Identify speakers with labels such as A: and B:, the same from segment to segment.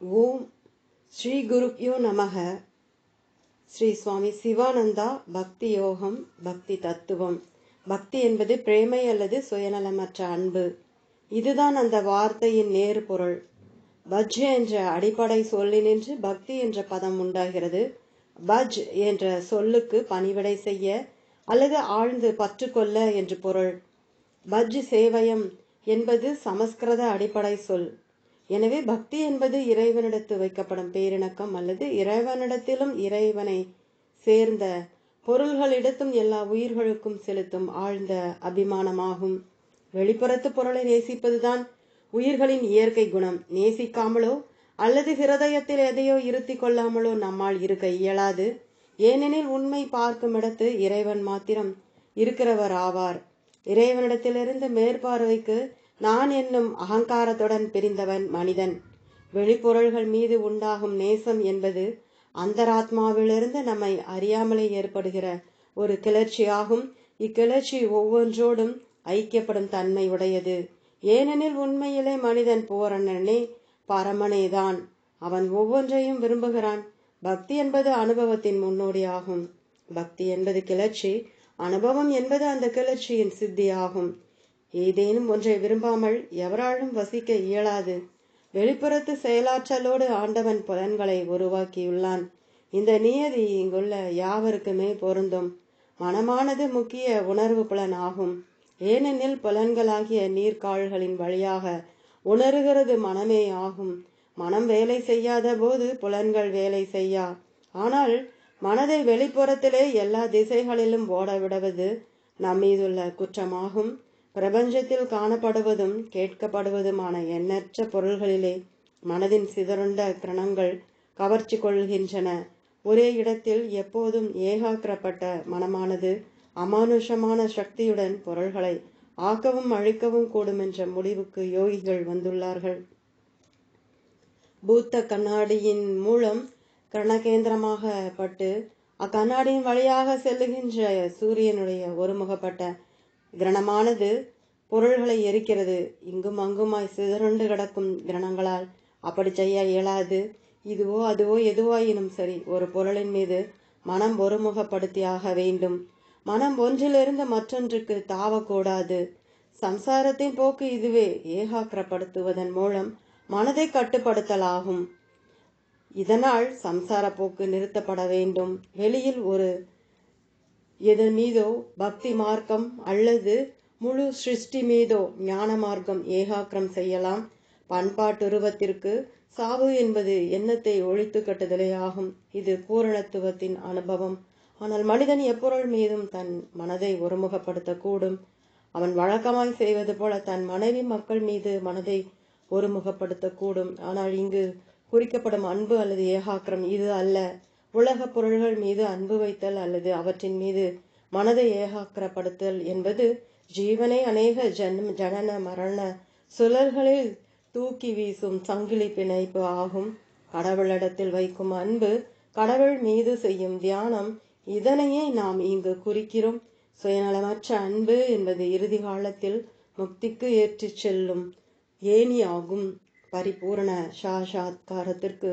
A: ஓம் ஸ்ரீ குருப்யோ நமக. ஸ்ரீ சுவாமி சிவானந்தா பக்தி யோகம் பக்தி தத்துவம். பக்தி என்பது பிரேமை அல்லது சுயநலமற்ற அன்பு. இதுதான் அந்த வார்த்தையின் நேர் பொருள் பஜ் என்ற அடிப்படை சொல்லினின்று பக்தி என்ற பதம் உண்டாகிறது. பஜ் என்ற சொல்லுக்கு பணிவிடை செய்ய அல்லது ஆழ்ந்து பற்றுக்கொள்ள என்று பொருள். பஜ் சேவயம் என்பது சமஸ்கிருத அடிப்படை சொல். எனவே பக்தி என்பது இறைவனிடத்து வைக்கப்படும் பேரிணக்கம் அல்லது இறைவனிடத்திலும் இறைவனை சேர்ந்த பொருள்களிடத்தும் எல்லா உயிர்களுக்கும் செலுத்தும் ஆழ்ந்த அபிமானமாகும். வெளிப்புறத்து பொருளை நேசிப்பதுதான் உயிர்களின் இயற்கை குணம். நேசிக்காமலோ அல்லது ஹிரதயத்தில் எதையோ இருத்தி கொள்ளாமலோ நம்மால் இருக்க இயலாது. ஏனெனில் உண்மை பார்க்கும் இடத்து இறைவன் மாத்திரம் இருக்கிறவர் ஆவார். இறைவனிடத்திலிருந்து மேற்பார்வைக்கு நான் என்னும் அகங்காரத்துடன் பிரிந்தவன் மனிதன். வெளிப்பொருள்கள் மீது உண்டாகும் நேசம் என்பது அந்தராத்மாவிலிருந்து நம்மை அறியாமலே ஏற்படுகிற ஒரு கிளர்ச்சியாகும். இக்கிளர்ச்சி ஒவ்வொன்றோடும் ஐக்கியப்படும் தன்மை உடையது. ஏனெனில் உண்மையிலே மனிதன் பூரணனே பரமனேதான். அவன் ஒவ்வொன்றையும் விரும்புகிறான். பக்தி என்பது அனுபவத்தின் முன்னோடியாகும் பக்தி என்பது கிளர்ச்சி அனுபவம் என்பது அந்த கிளர்ச்சியின் சித்தியாகும். ஏதேனும் ஒன்றை விரும்பாமல் எவராலும் வசிக்க இயலாது. வெளிப்புறத்து செயலாற்றலோடு ஆண்டவன் புலன்களை உருவாக்கியுள்ளான். இந்த நியதி இங்குள்ள யாவருக்குமே பொருந்தும். மனமானது முக்கிய உணர்வு புலன் ஆகும் ஏனெனில் புலன்களாகிய நீர்கால்களின் வழியாக உணர்கிறது மனமே ஆகும். மனம் வேலை செய்யாத போது புலன்கள் வேலை செய்யா. ஆனால் மனதை வெளிப்புறத்திலே எல்லா திசைகளிலும் ஓட விடுவது நம்மீதுள்ள குற்றமாகும். பிரபஞ்சத்தில் காணப்படுவதும் கேட்கப்படுவதுமான எண்ணற்ற பொருள்களிலே மனதின் சிதறுண்ட கிரணங்கள் கவர்ச்சி கொள்கின்றன. ஒரே இடத்தில் எப்போதும் ஏகாக்கிரப்பட்ட மனமானது அமானுஷமான சக்தியுடன் பொருள்களை ஆக்கவும் அழிக்கவும் கூடும் என்ற முடிவுக்கு யோகிகள் வந்துள்ளார்கள். பூத்த கண்ணாடியின் மூலம் கரணகேந்திரமாக பட்டு அக்கண்ணாடியின் வழியாக செல்லுகின்ற சூரியனுடைய ஒருமுகப்பட்ட கிரணமானது பொருள்களை எரிக்கிறது. இங்கும் அங்குமாய் சிதறுண்டு கிடக்கும் கிரணங்களால் அப்படி செய்ய இயலாது. இதுவோ அதுவோ எதுவாயினும் சரி ஒரு பொருளின் மீது மனம் ஒருமுகப்படுத்தியாக வேண்டும். மனம் ஒன்றிலிருந்து மற்றொன்றுக்கு தாவக்கூடாது. சம்சாரத்தின் போக்கு இதுவே ஏகாக்கிரப்படுத்துவதன் மூலம் மனதை கட்டுப்படுத்தலாகும். இதனால் சம்சார போக்கு நிறுத்தப்பட வேண்டும். வெளியில் ஒரு எதன் மீதோ பக்தி மார்க்கம் அல்லது முழு சிருஷ்டி மீதோ ஞான மார்க்கம் ஏகாக்கிரம் செய்யலாம். பண்பாட்டுருவத்திற்கு சாவு என்பது எண்ணத்தை ஒழித்து கட்டுதலே ஆகும். இது பூரணத்துவத்தின் அனுபவம். ஆனால் மனிதன் எப்பொருள் மீதும் தன் மனதை ஒருமுகப்படுத்தக்கூடும். அவன் வழக்கமாய் செய்வது போல தன் மனைவி மக்கள் மீது மனதை ஒருமுகப்படுத்தக்கூடும். ஆனால் இங்கு குறிக்கப்படும் அன்பு அல்லது ஏகாக்கிரம் இது அல்ல. உலக பொருள்கள் மீது அன்பு வைத்தல் அல்லது அவற்றின் மீது மனதை ஏகாக்கிரப்படுத்தல் என்பது ஜீவனை அநேக ஜன் ஜனன மரண சுழல்களில் தூக்கி வீசும் சங்கிலி பிணைப்பு ஆகும். கடவுளிடத்தில் வைக்கும் அன்பு கடவுள் மீது செய்யும் தியானம். இதனையே நாம் இங்கு குறிக்கிறோம். சுயநலமற்ற அன்பு என்பது இறுதி காலத்தில் முக்திக்கு ஏற்றிச் செல்லும் ஏனியாகும் பரிபூரண சாஷாத்காரத்திற்கு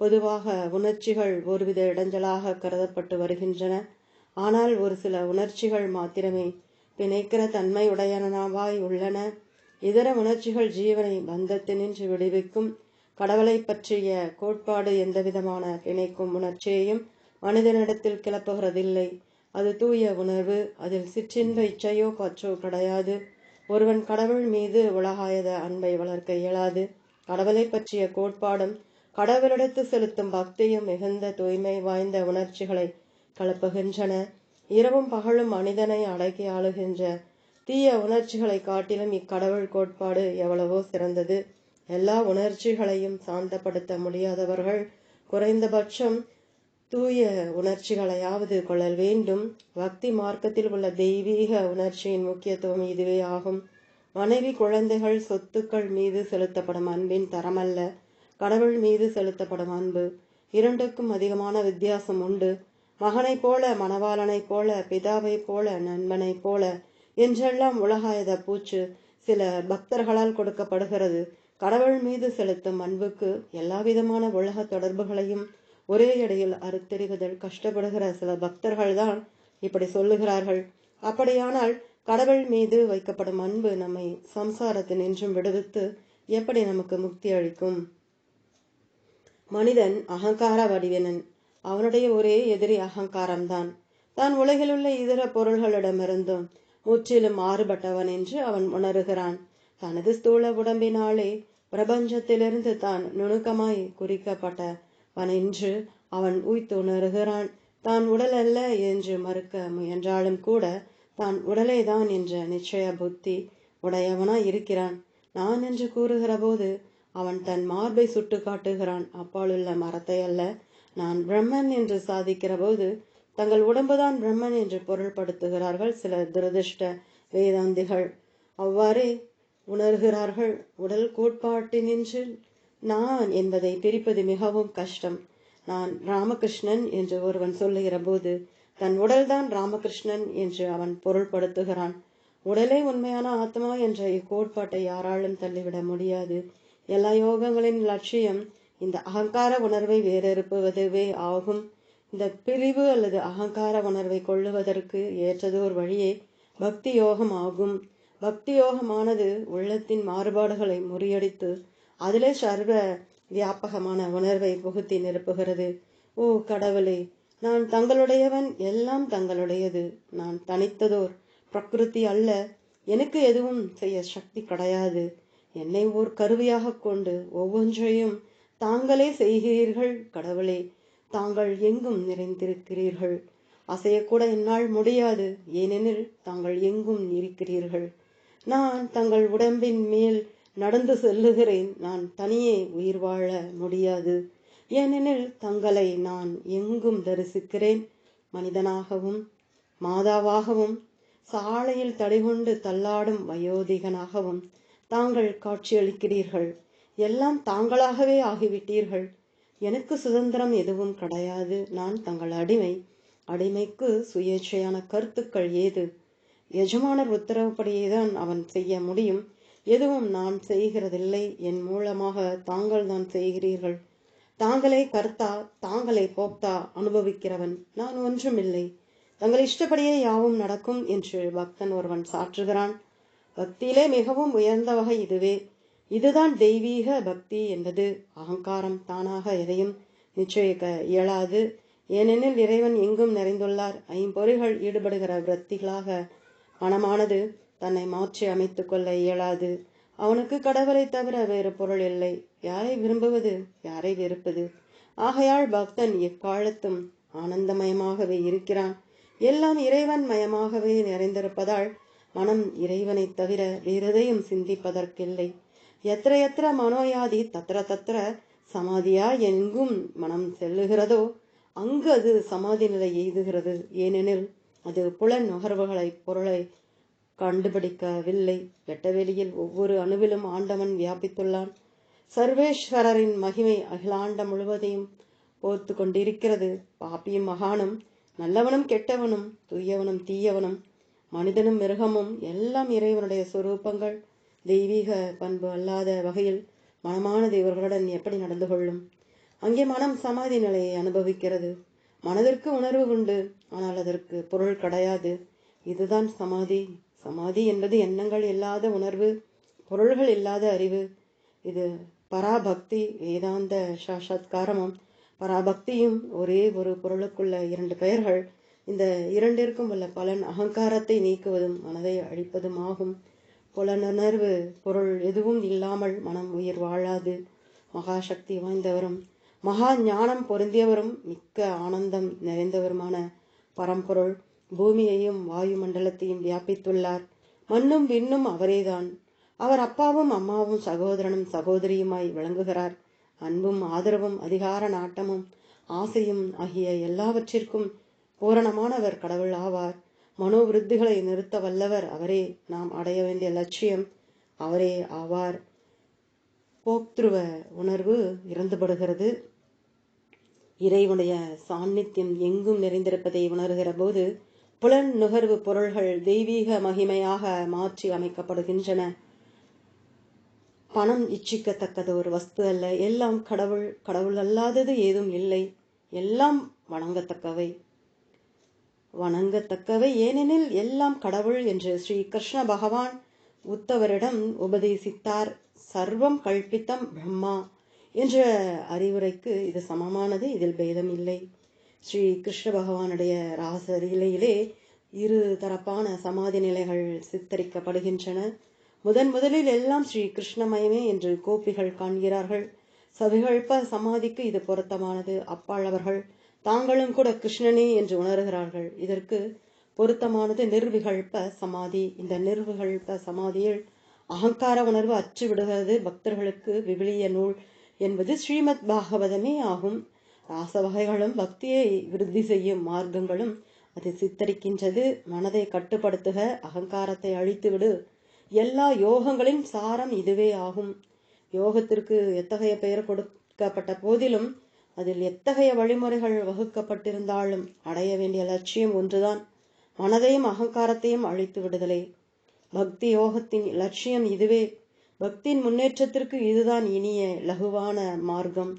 A: பொதுவாக உணர்ச்சிகள் ஒருவித இடைஞ்சலாக கருதப்பட்டு வருகின்றன. ஆனால் ஒரு சில உணர்ச்சிகள் மாத்திரமே பிணைக்கிற தன்மை உடையனவாய் உள்ளன. இதர உணர்ச்சிகள் ஜீவனை பந்தத்தினின்று விடுவிக்கும் கடவுளை பற்றிய கோட்பாடு எந்தவிதமான பிணைக்கும் உணர்ச்சியையும் மனிதனிடத்தில் கிளப்புகிறதில்லை. அது தூய உணர்வு அதில் சிற்றின்ப இச்சையோ பற்றோ கிடையாது. ஒருவன் கடவுள் மீது உலகாயத அன்பை வளர்க்க இயலாது. கடவுளை பற்றிய கோட்பாடும் கடவுளிடத்து செலுத்தும் பக்தியும் மிகுந்த தூய்மை வாய்ந்த உணர்ச்சிகளை கலப்புகின்றன. இரவும் பகலும் மனிதனை அடக்கி ஆளுகின்ற தீய உணர்ச்சிகளை காட்டிலும் இக்கடவுள் கோட்பாடு எவ்வளவோ சிறந்தது. எல்லா உணர்ச்சிகளையும் சாந்தப்படுத்த முடியாதவர்கள் குறைந்தபட்சம் தூய உணர்ச்சிகளையாவது கொள்ளல் வேண்டும். பக்தி மார்க்கத்தில் உள்ள தெய்வீக உணர்ச்சியின் முக்கியத்துவம் இதுவே ஆகும். மனைவி குழந்தைகள் சொத்துக்கள் மீது செலுத்தப்படும் அன்பின் தரமல்ல. கடவுள் மீது செலுத்தப்படும் அன்பு. இரண்டுக்கும் அதிகமான வித்தியாசம் உண்டு. மகனைப் போல மணவாளனைப் போல பிதாவைப் போல நண்பனைப் போல என்றெல்லாம் உலகாயத பூச்சு சில பக்தர்களால் கொடுக்கப்படுகிறது. கடவுள் மீது செலுத்தும் அன்புக்கு எல்லாவிதமான உலக தொடர்புகளையும் ஒரே இடையில் அறுத்தெறிவதில் கஷ்டப்படுகிற சில பக்தர்கள்தான் இப்படி சொல்லுகிறார்கள். அப்படியானால் கடவுள் மீது வைக்கப்படும் அன்பு நம்மை சம்சாரத்தில் நின்றும் விடுவித்து எப்படி நமக்கு முக்தி அளிக்கும்? மனிதன் அகங்கார வடிவினன். அவனுடைய ஒரே எதிரி அகங்காரம்தான். தான் உலகிலுள்ள இதர பொருள்களிடமிருந்தும் முற்றிலும் மாறுபட்டவன் என்று அவன் உணர்கிறான். தனது ஸ்தூல உடம்பினாலே பிரபஞ்சத்திலிருந்து தான் நுணுக்கமாய் குறிக்கப்பட்டவன் என்று அவன் உய்த்து உணர்கிறான் தான் உடல் அல்ல என்று மறுக்க முயன்றாலும் கூட தான் உடலே தான் என்ற நிச்சய புத்தி உடையவனாய் இருக்கிறான். நான் என்று கூறுகிற போது அவன் தன் மார்பை சுட்டு காட்டுகிறான். அப்பாலுள்ள மரத்தை அல்ல நான் பிரம்மன் என்று சாதிக்கிற போது தங்கள் உடம்புதான் பிரம்மன் என்று பொருள்படுத்துகிறார்கள் சில துரதிருஷ்ட வேதாந்திகள். அவ்வாறே உணர்கிறார்கள் உடல் கோட்பாட்டினின்று நான் என்பதை பிரிப்பது மிகவும் கஷ்டம். நான் ராமகிருஷ்ணன் என்று ஒருவன் சொல்லுகிற போது தன் உடல்தான் ராமகிருஷ்ணன் என்று அவன் பொருள்படுத்துகிறான். உடலே உண்மையான ஆத்மா என்ற இக்கோட்பாட்டை யாராலும் தள்ளிவிட முடியாது. எல்லா யோகங்களின் லட்சியம் இந்த அகங்கார உணர்வை வேறறுப்புவதுவே ஆகும். இந்த பிரிவு அல்லது அகங்கார உணர்வை கொள்ளுவதற்கு ஏற்றதோர் வழியே பக்தி யோகம் ஆகும். பக்தி யோகமானது உள்ளத்தின் மாறுபாடுகளை முறியடித்து அதிலே சர்வ வியாபகமான உணர்வை புகுத்தி நிரப்புகிறது. ஓ கடவுளே நான் தங்களுடையவன் எல்லாம் தங்களுடையது. நான் தனித்ததோர் பிரகிருதி அல்ல. எனக்கு எதுவும் செய்ய சக்தி கிடையாது. என்னை ஓர் கருவியாக கொண்டு ஒவ்வொன்றையும் தாங்களே செய்கிறீர்கள் கடவுளே. தாங்கள் எங்கும் நிறைந்திருக்கிறீர்கள். அசையக்கூட என்னால் முடியாது ஏனெனில் தாங்கள் எங்கும் இருக்கிறீர்கள். நான் தங்கள் உடம்பின் மேல் நடந்து செல்லுகிறேன் நான் தனியே உயிர் வாழ முடியாது. ஏனெனில் தங்களை நான் எங்கும் தரிசிக்கிறேன் மனிதனாகவும் மாதாவாகவும் சாலையில் தடிகொண்டு தள்ளாடும் வயோதிகனாகவும். தாங்கள் காட்சியளிக்கிறீர்கள். எல்லாம் தாங்களாகவே ஆகிவிட்டீர்கள். எனக்கு சுதந்திரம் எதுவும் கிடையாது. நான் தங்கள் அடிமை. அடிமைக்கு சுயேட்சையான கருத்துக்கள் ஏது? எஜமானர் உத்தரவுப்படியேதான் அவன் செய்ய முடியும். எதுவும் நான் செய்கிறதில்லை. என் மூலமாக தாங்கள் தான் செய்கிறீர்கள். தாங்களே கர்த்தா தாங்களே போக்தா அனுபவிக்கிறவன். நான் ஒன்றுமில்லை. தங்கள் இஷ்டப்படியே யாவும் நடக்கும் என்று பக்தன் ஒருவன் சாற்றுகிறான். பக்தியிலே மிகவும் உயர்ந்த வகை இதுவே. இதுதான் தெய்வீக பக்தி என்பது. அகங்காரம் தானாக எதையும் நிச்சயிக்க இயலாது. ஏனெனில் இறைவன் எங்கும் நிறைந்துள்ளார். ஐம்பொறிகள் ஈடுபடுகிற விரத்திகளாக மனமானது தன்னை மாற்றி அமைத்துக் கொள்ள இயலாது. அவனுக்கு கடவுளை தவிர வேறு பொருள் இல்லை. யாரை விரும்புவது? யாரை வெறுப்பது? ஆகையால் பக்தன் எக்காலத்தும் ஆனந்தமயமாகவே இருக்கிறான். எல்லாம் இறைவன் மயமாகவே நிறைந்திருப்பதால் மனம் இறைவனைத் தவிர வேறெதையும் சிந்திப்பதற்கில்லை. எத்திர எத்திர மனோயாதி தத்திர தத்திர சமாதியா எங்கும் மனம் செல்லுகிறதோ அங்கு அது சமாதி நிலை எய்துகிறது. ஏனெனில் அது புலன் நுகர்வுகளை பொருளை கண்டுபிடிக்கவில்லை. வெட்டவெளியில் ஒவ்வொரு அணுவிலும் ஆண்டவன் வியாபித்துள்ளான். சர்வேஸ்வரரின் மகிமை அகிலாண்டம் முழுவதையும் போர்த்து கொண்டிருக்கிறது. பாப்பியும் மகானும் நல்லவனும் கெட்டவனும் தூயவனும் தீயவனும் மனிதனும் மிருகமும் எல்லாம் இறைவனுடைய சொரூபங்கள். தெய்வீக பண்பு அல்லாத வகையில் மனமானது இவர்களுடன் எப்படி நடந்து கொள்ளும்? அங்கே மனம் சமாதி நிலையை அனுபவிக்கிறது. மனதிற்கு உணர்வு உண்டு ஆனால் அதற்கு பொருள் கிடையாது. இதுதான் சமாதி. சமாதி என்பது எண்ணங்கள் இல்லாத உணர்வு பொருள்கள் இல்லாத அறிவு. இது பராபக்தி வேதாந்த சாஷாத்காரமும் பராபக்தியும் ஒரே ஒரு பொருளுக்குள்ள இரண்டு பெயர்கள். இந்த இரண்டிற்கும் உள்ள பலன் அகங்காரத்தை நீக்குவதும் மனதை அழிப்பதுமாகும். புலனுணர்வு பொருள் எதுவும் இல்லாமல் மனம் உயிர் வாழாது. மகாசக்தி வாய்ந்தவரும் மகா ஞானம் பொருந்தியவரும் மிக்க ஆனந்தம் நிறைந்தவருமான பரம்பொருள் பூமியையும் வாயு மண்டலத்தையும் வியாபித்துள்ளார். மண்ணும் விண்ணும் அவரேதான். அவர் அப்பாவும் அம்மாவும் சகோதரனும் சகோதரியுமாய் விளங்குகிறார். அன்பும் ஆதரவும் அதிகார நாட்டமும் ஆசையும் ஆகிய எல்லாவற்றிற்கும் பூரணமானவர் கடவுள் ஆவார். மனோவிருத்திகளை நிறுத்த வல்லவர் அவரே. நாம் அடைய வேண்டிய லட்சியம் அவரே ஆவார். போக்திருவ உணர்வு இறந்துபடுகிறது. இறைவனுடைய சாநித்தியம் எங்கும் நிறைந்திருப்பதை உணர்கிற போது புலன் நுகர்வு பொருள்கள் தெய்வீக மகிமையாக மாற்றி அமைக்கப்படுகின்றன. பணம் இச்சிக்கத்தக்கது ஒரு வஸ்து அல்ல. எல்லாம் கடவுள். கடவுள் அல்லாதது ஏதும் இல்லை. எல்லாம் வணங்கத்தக்கவை. வணங்கத்தக்கவை ஏனெனில் எல்லாம் கடவுள் என்று ஸ்ரீ கிருஷ்ண பகவான் உத்தவரிடம் உபதேசித்தார். சர்வம் கல்பித்தம் பிரம்மா என்ற அறிவுரைக்கு இது சமமானது இதில் பேதம் இல்லை ஸ்ரீ கிருஷ்ண பகவானுடைய ராசலீலையிலே இரு தரப்பான சமாதி நிலைகள் சித்தரிக்கப்படுகின்றன. முதன் முதலில் எல்லாம் ஸ்ரீ கிருஷ்ணமயமே என்று கோபிகள் காண்கிறார்கள். சவிகல்ப சமாதிக்கு இது பொருத்தமானது. அப்பாள் அவர்கள் தாங்களும் கூட கிருஷ்ணனே என்று உணர்கிறார்கள். இதற்கு பொருத்தமானது நிர்விகல்ப சமாதி. இந்த நிர்விகல்ப சமாதியில் அகங்கார உணர்வு அச்சு விடுகிறது. பக்தர்களுக்கு விவிலிய நூல் என்பது ஸ்ரீமத் பாகவதமே ஆகும். ராச வகைகளும் பக்தியை விருத்தி செய்யும் மார்க்கங்களும் அது சித்தரிக்கின்றது. மனதை கட்டுப்படுத்துக அகங்காரத்தை அழித்துவிடு. எல்லா யோகங்களின் சாரம் இதுவே ஆகும். யோகத்திற்கு எத்தகைய பெயர் கொடுக்கப்பட்ட போதிலும் அதில் எத்தகைய வழிமுறைகள் வகுக்கப்பட்டிருந்தாலும் அடைய வேண்டிய லட்சியம் ஒன்றுதான். மனதையும் அகங்காரத்தையும் அழித்து விடுதலை. பக்தி யோகத்தின் லட்சியம் இதுவே. பக்தியின் முன்னேற்றத்திற்கு இதுதான் இனிய லகுவான மார்க்கம்.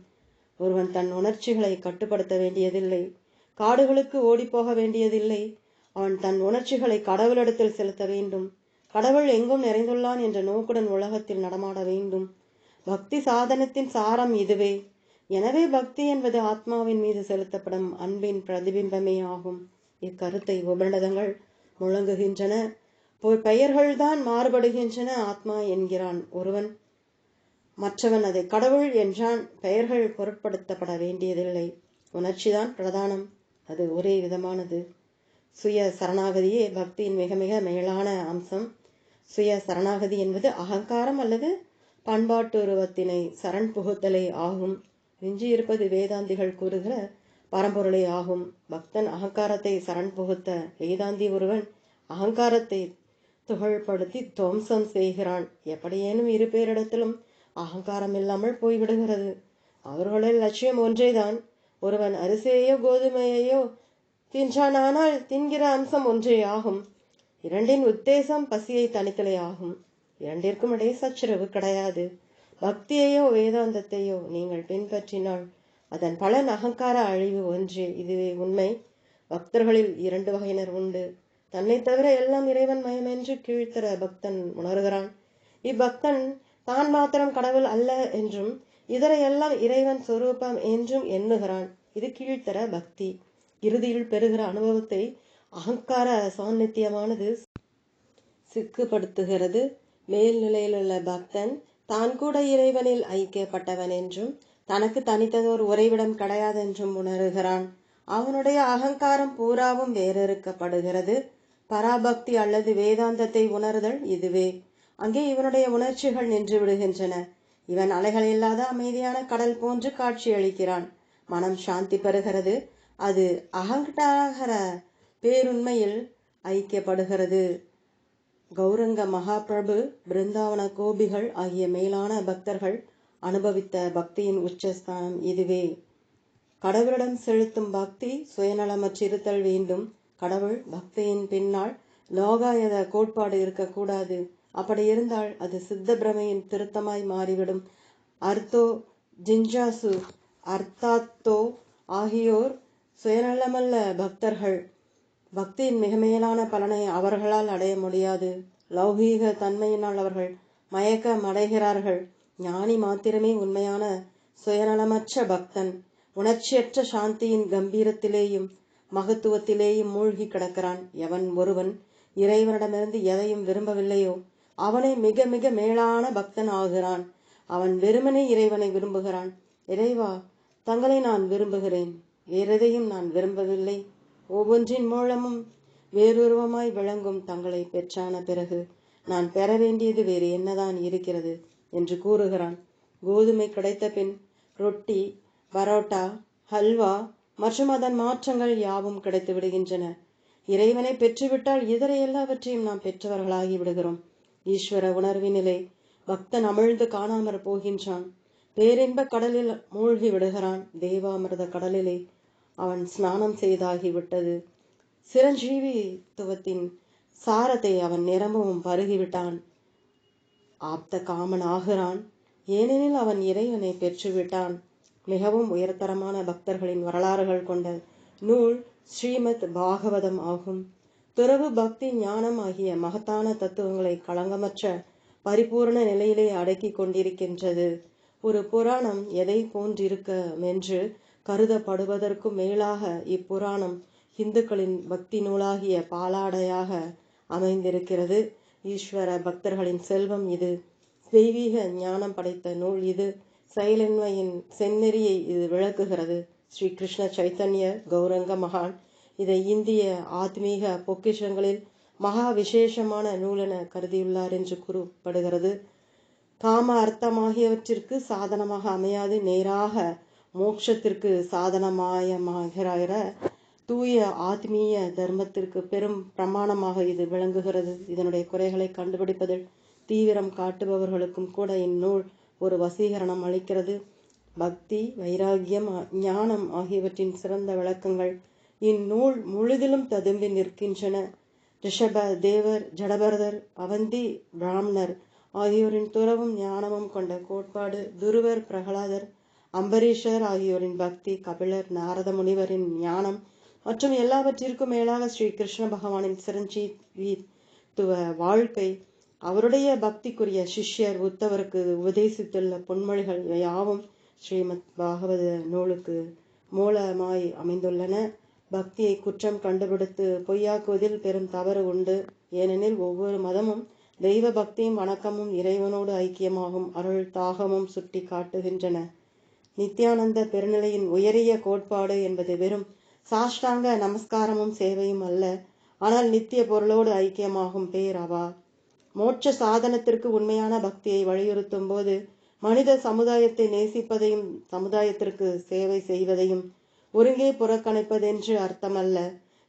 A: ஒருவன் தன் உணர்ச்சிகளை கட்டுப்படுத்த வேண்டியதில்லை. காடுகளுக்கு ஓடிப்போக வேண்டியதில்லை. அவன் தன் உணர்ச்சிகளை கடவுளிடத்தில் செலுத்த வேண்டும். கடவுள் எங்கும் நிறைந்துள்ளான் என்ற நோக்குடன் உலகத்தில் நடமாட வேண்டும். பக்தி சாதனத்தின் சாரம் இதுவே. எனவே பக்தி என்பது ஆத்மாவின் மீது செலுத்தப்படும் அன்பின் பிரதிபிம்பமே ஆகும். இக்கருத்தை உபநிடதங்கள் முழங்குகின்றன. பெயர்கள்தான் மாறுபடுகின்றன ஆத்மா என்கிறான் ஒருவன். மற்றவன் அதை கடவுள் என்றான் பெயர்கள் பொருட்படுத்தப்பட வேண்டியதில்லை. உணர்ச்சிதான் பிரதானம் அது ஒரே விதமானது. சுய சரணாகதியே பக்தியின் மிக மிக மேலான அம்சம். சுய சரணாகதி என்பது அகங்காரம் அல்லது பண்பாட்டுருவத்தினை சரண் புகுத்தலே ஆகும். இருப்பது வேதாந்திகள் கூறுகிற பரம்பொருளே ஆகும். பக்தன் அகங்காரத்தை சரண் புகுத்த வேதாந்தி ஒருவன் அகங்காரத்தை துகள்படுத்தி துவம்சம் செய்கிறான். எப்படியேனும் இரு பேரிடத்திலும் அகங்காரம் இல்லாமல் போய்விடுகிறது. அவர்களின் லட்சியம் ஒன்றேதான். ஒருவன் அரிசியையோ கோதுமையையோ தின்றானால் தின்கிற அம்சம் ஒன்றே ஆகும். இரண்டின் உத்தேசம் பசியை தணித்தலே ஆகும். இரண்டிற்கும் இடையே சச்சரவு கிடையாது. பக்தியையோ வேதாந்தத்தையோ நீங்கள் பின்பற்றினால் அதன் பலன் அகங்கார அழிவு ஒன்றே. இதுவே உண்மை. பக்தர்களில் இரண்டு வகையினர் உண்டு. தன்னை தவிர எல்லாம் இறைவன் மயம் என்று கீழ்த்தர பக்தன் உணர்கிறான். இப்பக்தன் தான் மாத்திரம் கடவுள் அல்ல என்றும் இதர எல்லாம் இறைவன் சொரூபம் என்றும் எண்ணுகிறான். இது கீழ்த்தர பக்தி. இறுதியில் பெறுகிற அனுபவத்தை அகங்கார சாநித்தியமானது சிக்குப்படுத்துகிறது. மேல்நிலையிலுள்ள பக்தன் தான் கூட இறைவனில் ஐக்கியப்பட்டவன் என்றும் தனக்கு தனித்ததோர் உறைவிடம் கிடையாதென்றும் உணர்கிறான். அவனுடைய அகங்காரம் பூராவும் வேறறுக்கப்படுகிறது. பராபக்தி அல்லது வேதாந்தத்தை உணர்தல் இதுவே. அங்கே இவனுடைய உணர்ச்சிகள் நின்று விடுகின்றன. இவன் அலைகள் இல்லாத அமைதியான கடல் போன்று காட்சியளிக்கிறான் மனம் சாந்தி பெறுகிறது. அது அகங்கார பேருண்மையில் ஐக்கியப்படுகிறது. கௌரங்க மகாபிரபு பிருந்தாவன கோபிகள் ஆகிய மேலான பக்தர்கள் அனுபவித்த பக்தியின் உச்சஸ்தானம் இதுவே. கடவுளிடம் செலுத்தும் பக்தி சுயநலமற்றிருத்தல் வேண்டும். கடவுள் பக்தியின் பின்னால் லோகாயத கோட்பாடு இருக்கக்கூடாது. அப்படி இருந்தால் அது சித்த பிரமையின் திருத்தமாய் மாறிவிடும். அர்த்தோ ஜிஞ்சாசு அர்த்தாத்தோ ஆகியோர் சுயநலமல்ல பக்தர்கள். பக்தியின் மிக மேலான பலனை அவர்களால் அடைய முடியாது. லௌகீக தன்மையினால் அவர்கள் மயக்கம் அடைகிறார்கள். ஞானி மாத்திரமே உண்மையான சுயநலமற்ற பக்தன். உணர்ச்சியற்ற சாந்தியின் கம்பீரத்திலேயும் மகத்துவத்திலேயும் மூழ்கி கிடக்கிறான். எவன் ஒருவன் இறைவனிடமிருந்து எதையும் விரும்பவில்லையோ அவனை மிக மிக மேலான பக்தன் ஆகிறான். அவன் வெறுமனே இறைவனை விரும்புகிறான். இறைவா தங்களை நான் விரும்புகிறேன். வேறெதையும் நான் விரும்பவில்லை. ஒவ்வொன்றின் மூலமும் வேறுருவமாய் விளங்கும் தங்களை பெற்றான பிறகு நான் பெற வேண்டியது வேறு என்னதான் இருக்கிறது? என்று கூறுகிறான். கோதுமை கிடைத்த பின் ரொட்டி பரோட்டா ஹல்வா மற்றும் அதன் மாற்றங்கள் யாவும் கிடைத்து விடுகின்றன. இறைவனை பெற்றுவிட்டால் இதர எல்லாவற்றையும் நாம் பெற்றவர்களாகி விடுகிறோம். ஈஸ்வர உணர்வினிலே பக்தன் அமிழ்ந்து காணாமற் போகின்றான். பேரின்ப கடலில் மூழ்கி விடுகிறான். தேவாமிர்த கடலிலே அவன் ஸ்நானம் செய்தாகிவிட்டது. சிரஞ்சீவித்துவத்தின் சாரத்தை அவன் நிரம்பவும் பருகிவிட்டான். ஆப்த காமன் ஆகிறான். ஏனெனில் அவன் இறைவனை பெற்றுவிட்டான். மிகவும் உயர்தரமான பக்தர்களின் வரலாறுகள் கொண்ட நூல் ஸ்ரீமத் பாகவதம் ஆகும். துறவு பக்தி ஞானம் ஆகிய மகத்தான தத்துவங்களை களங்கமற்ற பரிபூர்ண நிலையிலே அடக்கி கொண்டிருக்கின்றது. ஒரு புராணம் எதை போன்றிருக்க என்று கருதப்படுவதற்கும் மேலாக இப்புராணம் இந்துக்களின் பக்தி நூலாகிய பாலாடையாக அமைந்திருக்கிறது. ஈஸ்வர பக்தர்களின் செல்வம் இது. தெய்வீக ஞானம் படைத்த நூல் இது. செயலின்மையின் செந்நெறியை இது விளக்குகிறது. ஸ்ரீ கிருஷ்ண சைத்தன்ய கௌரங்க மகான். இதை இந்திய ஆத்மீக பொக்கிஷங்களில் மகா விசேஷமான நூலென கருதியுள்ளார் என்று கூறப்படுகிறது. காம அர்த்தமாகியவற்றிற்கு சாதனமாக அமையாது. நேராக மோட்சத்திற்கு சாதனமாயமாகிற தூய ஆத்மீய தர்மத்திற்கு பெரும் பிரமாணமாக இது விளங்குகிறது. இதனுடைய குறைகளை கண்டுபிடிப்பதில் தீவிரம் காட்டுபவர்களுக்கும் கூட இந்நூல் ஒரு வசீகரணம் அளிக்கிறது. பக்தி வைராகியம் ஞானம் ஆகியவற்றின் சிறந்த விளக்கங்கள் இந்நூல் முழுதிலும் ததும்பி நிற்கின்றன. ரிஷப தேவர் ஜடபரதர் அவந்தி பிராமணர் ஆகியோரின் துறவும் ஞானமும் கொண்ட கோட்பாடு துருவர் பிரகலாதர் அம்பரீஷர் ஆகியோரின் பக்தி கபிலர் நாரத முனிவரின் ஞானம் மற்றும் எல்லாவற்றிற்கும் மேலாக ஸ்ரீ கிருஷ்ண பகவானின் சிரஞ்சீவித்துவ வாழ்க்கை அவருடைய பக்திக்குரிய சிஷ்யர் உத்தவருக்கு உபதேசித்துள்ள பொன்மொழிகள் யாவும் ஸ்ரீமத் பாகவத நூலுக்கு மூலமாய் அமைந்துள்ளன. பக்தியை குற்றம் கண்டுபிடித்து பொய்யாக்குவதில் பெரும் தவறு உண்டு. ஏனெனில் ஒவ்வொரு மதமும் தெய்வ பக்தியும் வணக்கமும் இறைவனோடு ஐக்கியமாகும் அருள் தாகமும் சுட்டி காட்டுகின்றன நித்யானந்த பெருநிலையின் உயரிய கோட்பாடு என்பது வெறும் சாஷ்டாங்க நமஸ்காரமும் சேவையும் அல்ல. ஆனால் நித்திய பொருளோடு ஐக்கியமாகும் பேர் அவா. மோட்ச சாதனத்திற்கு உண்மையான பக்தியை வலியுறுத்தும் போது மனித சமுதாயத்தை நேசிப்பதையும் சமுதாயத்திற்கு சேவை செய்வதையும் ஒருங்கே புறக்கணிப்பதென்று அர்த்தமல்ல.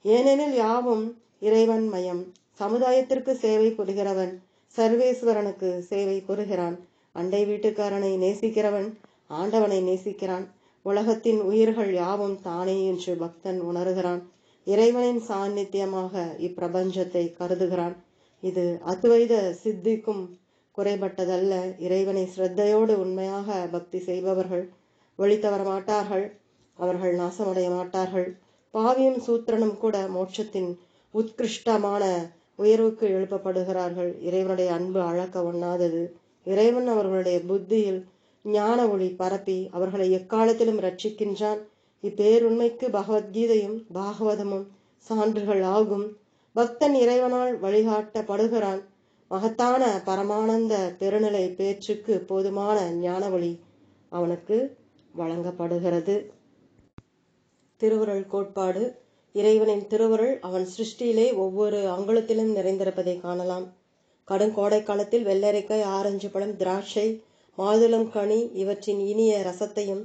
A: ஏனெனில் யாவும் இறைவன் மயம் சமுதாயத்திற்கு சேவை புரிகிறவன் சர்வேஸ்வரனுக்கு சேவை புரிகிறான் அண்டை வீட்டுக்காரனை நேசிக்கிறவன் ஆண்டவனை நேசிக்கிறான். உலகத்தின் உயிர்கள் யாவும் தானே என்று பக்தன் உணர்கிறான். இறைவனின் சாநித்தியமாக இப்பிரபஞ்சத்தை கருதுகிறான். இது அத்வைத சித்திக்கும் குறைபட்டதல்ல. இறைவனை ஸ்ரத்தையோடு உண்மையாக பக்தி செய்பவர்கள் வழி தவற மாட்டார்கள். அவர்கள் நாசமடைய மாட்டார்கள். பாவியும் சூத்திரனும் கூட மோட்சத்தின் உத்கிருஷ்டமான உயர்வுக்கு எழுப்பப்படுகிறார்கள். இறைவனுடைய அன்பு அழக்க ஒண்ணாதது. இறைவன் அவர்களுடைய புத்தியில் ஞான ஒளி பரப்பி அவர்களை எக்காலத்திலும் ரட்சிக்கின்றான் இப்பேருண்மைக்கு பகவத்கீதையும் பாகவதமும் சான்றுகள் ஆகும். பக்தன் இறைவனால் வழிகாட்டப்படுகிறான். மகத்தான பரமானந்த பெருநிலை பேச்சுக்கு போதுமான ஞான ஒளி அவனுக்கு வழங்கப்படுகிறது. திருவுருள் கோட்பாடு. இறைவனின் திருவுருள் அவன் சிருஷ்டியிலே ஒவ்வொரு அங்குலத்திலும் நிறைந்திருப்பதை காணலாம். கடும் கோடை காலத்தில் வெள்ளரிக்காய் ஆரஞ்சு பழம் திராட்சை மாதுளம் கனி இவற்றின் இனிய ரசத்தையும்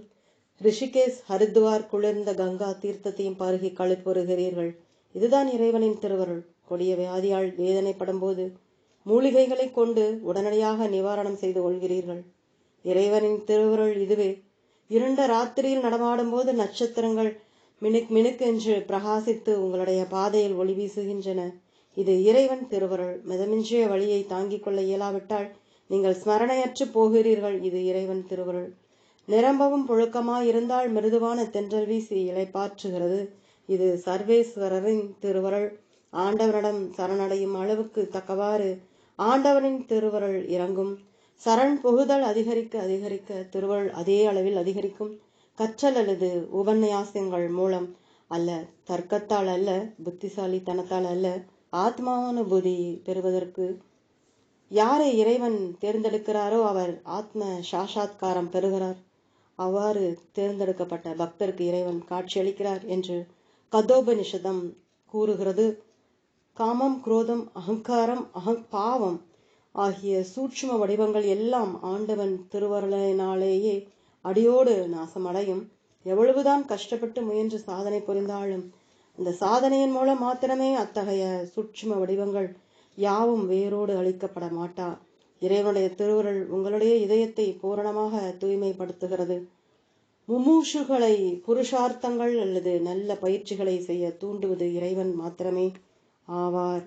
A: ரிஷிகேஷ் ஹரித்வார் குளிர்ந்த கங்கா தீர்த்தத்தையும் பருகி கழிப்புறுகிறீர்கள் இதுதான் இறைவனின் திருவருள். கொடிய வியாதியால் வேதனைப்படும் போது மூலிகைகளை கொண்டு உடனடியாக நிவாரணம் செய்து கொள்கிறீர்கள். இறைவனின் திருவருள் இதுவே. இருண்ட ராத்திரியில் நடமாடும் போது நட்சத்திரங்கள் மினுக் மினுக் என்று பிரகாசித்து உங்களுடைய பாதையில் ஒளி வீசுகின்றன. இது இறைவன் திருவருள். மிதமின்றிய வழியை தாங்கிக் கொள்ள இயலாவிட்டால் நீங்கள் ஸ்மரணையற்று போகிறீர்கள் இது இறைவன் திருவருள். நிரம்பவும் புழுக்கமாயிருந்தால் மிருதுவான தென்றல் வீசி இலைப்பாற்றுகிறது இது சர்வேஸ்வரரின் திருவருள். ஆண்டவரிடம் சரணடையும் அளவுக்கு தக்கவாறு ஆண்டவனின் திருவருள் இறங்கும். சரண் புகுதல் அதிகரிக்க அதிகரிக்க திருவருள் அதே அளவில் அதிகரிக்கும். கற்றல் அல்லது உபன்யாசங்கள் மூலம் அல்ல தர்க்கத்தால் அல்ல புத்திசாலித்தனத்தால் அல்ல ஆத்மாவானுபூதி பெறுவதற்கு யாரை இறைவன் தேர்ந்தெடுக்கிறாரோ அவர் ஆத்ம சாஷாத்காரம் பெறுகிறார். அவ்வாறு தேர்ந்தெடுக்கப்பட்ட பக்தருக்கு இறைவன் காட்சியளிக்கிறார் என்று கதோபனிஷதம் கூறுகிறது. காமம் குரோதம் அகங்காரம் அகங் பாவம் ஆகிய சூட்சும வடிவங்கள் எல்லாம் ஆண்டவன் திருவருளினாலேயே அடியோடு நாசமடையும். எவ்வளவுதான் கஷ்டப்பட்டு முயன்று சாதனை புரிந்தாலும் அந்த சாதனையின் மூலம் மாத்திரமே அத்தகைய சூட்சும வடிவங்கள் யாவும் வேரோடு அழிக்கப்பட மாட்டா. இறைவனுடைய திருவுருள் உங்களுடைய இதயத்தை பூரணமாக தூய்மைப்படுத்துகிறது. முமூஷுகளை புருஷார்த்தங்கள் அல்லது நல்ல பயிற்சிகளை செய்ய தூண்டுவது இறைவன் மாத்திரமே. ஆவார்.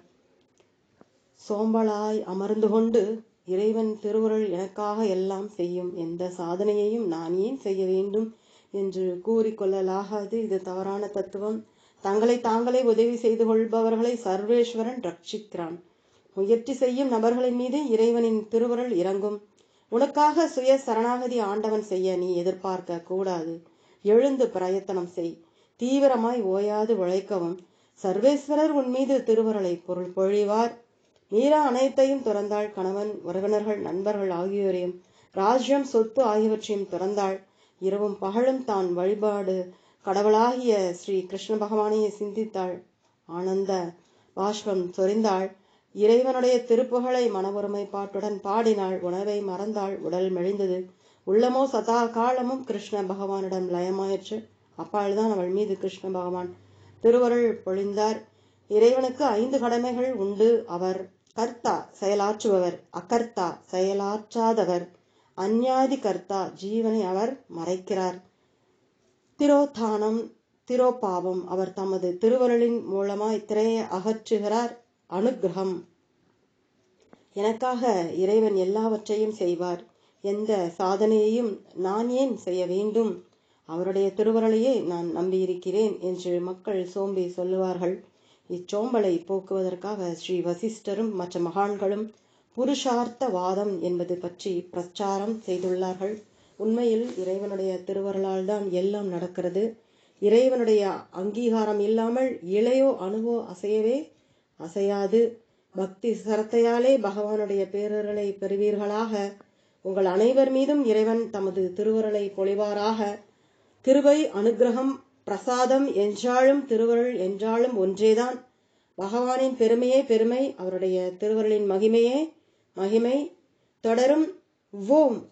A: சோம்பலாய் அமர்ந்து கொண்டு இறைவன் திருவுருள் எனக்காக எல்லாம் செய்யும் எந்த சாதனையையும் நான் ஏன் செய்ய வேண்டும் என்று கூறிக்கொள்ளலாகாது. இது தவறான தத்துவம். தங்களை தாங்களே உதவி செய்து கொள்பவர்களை சர்வேஸ்வரன் ரட்சிக்கிறான். முயற்சி செய்யும் நபர்களின் மீது இறைவனின் திருவருள் இறங்கும். உனக்காக சுய சரணாகதி ஆண்டவன் செய்ய நீ எதிர்பார்க்க கூடாது. எழுந்து பிரயத்தனம் செய். தீவிரமாய் ஓயாது உழைக்கவும். சர்வேஸ்வரர் உன் மீது திருவருளை பொருள் பொழிவார். மீரா அனைத்தையும் துறந்தாள் கணவன் உறவினர்கள் நண்பர்கள் ஆகியோரையும். ராஜ்யம் சொத்து ஆகியவற்றையும் துறந்தாள். இரவும் பகலும் தான் வழிபாடு. கடவுளாகிய ஸ்ரீ கிருஷ்ண பகவானையை சிந்தித்தாள். ஆனந்த பாஷ்பம் சொரிந்தாள். இறைவனுடைய திருப்புகழை மனவொருமைப்பாட்டுடன் பாடினாள் உணவை மறந்தாள் உடல் மெழிந்தது உள்ளமோ சதா காலமும் கிருஷ்ண பகவானிடம் லயமாயிற்று. அப்பால்தான் அவள் மீது கிருஷ்ண பகவான். திருவருள் பொழிந்தார். இறைவனுக்கு ஐந்து கடமைகள் உண்டு. அவர் கர்த்தா செயலாற்றுபவர். அகர்த்தா செயலாற்றாதவர். அந்யாதி கர்த்தா ஜீவனை அவர் மறைக்கிறார். திரோத்தானம் திரோபாவம். அவர் தமது திருவருளின் மூலமாய் திரையை அகற்றுகிறார். அனுகிரகம். எனக்காக இறைவன் எல்லாவற்றையும் செய்வார். எந்த சாதனையையும் நான் ஏன் செய்ய வேண்டும்? அவருடைய திருவருளையே நான் நம்பியிருக்கிறேன் என்று மக்கள் சோம்பி சொல்லுவார்கள். இச்சோம்பலை போக்குவதற்காக ஸ்ரீ வசிஷ்டரும் மற்ற மகான்களும் புருஷார்த்த வாதம் என்பது பற்றி பிரச்சாரம் செய்துள்ளார்கள். உண்மையில் இறைவனுடைய திருவருளால் தான் எல்லாம் நடக்கிறது. இறைவனுடைய அங்கீகாரம் இல்லாமல் இளையோ அணுவோ அசையவே அசையாது. பக்தி சரத்தையாலே பகவானுடைய பேரர்களை பெறுவீர்களாக. உங்கள் அனைவர் மீதும் இறைவன் தமது திருவருளை பொழிவாராக. திருவை அனுகிரகம் பிரசாதம் என்றாலும் திருவருள் என்றாலும் ஒன்றேதான். பகவானின் பெருமையே பெருமை அவருடைய திருவருளின் மகிமையே மகிமை. தொடரும். ஓம்.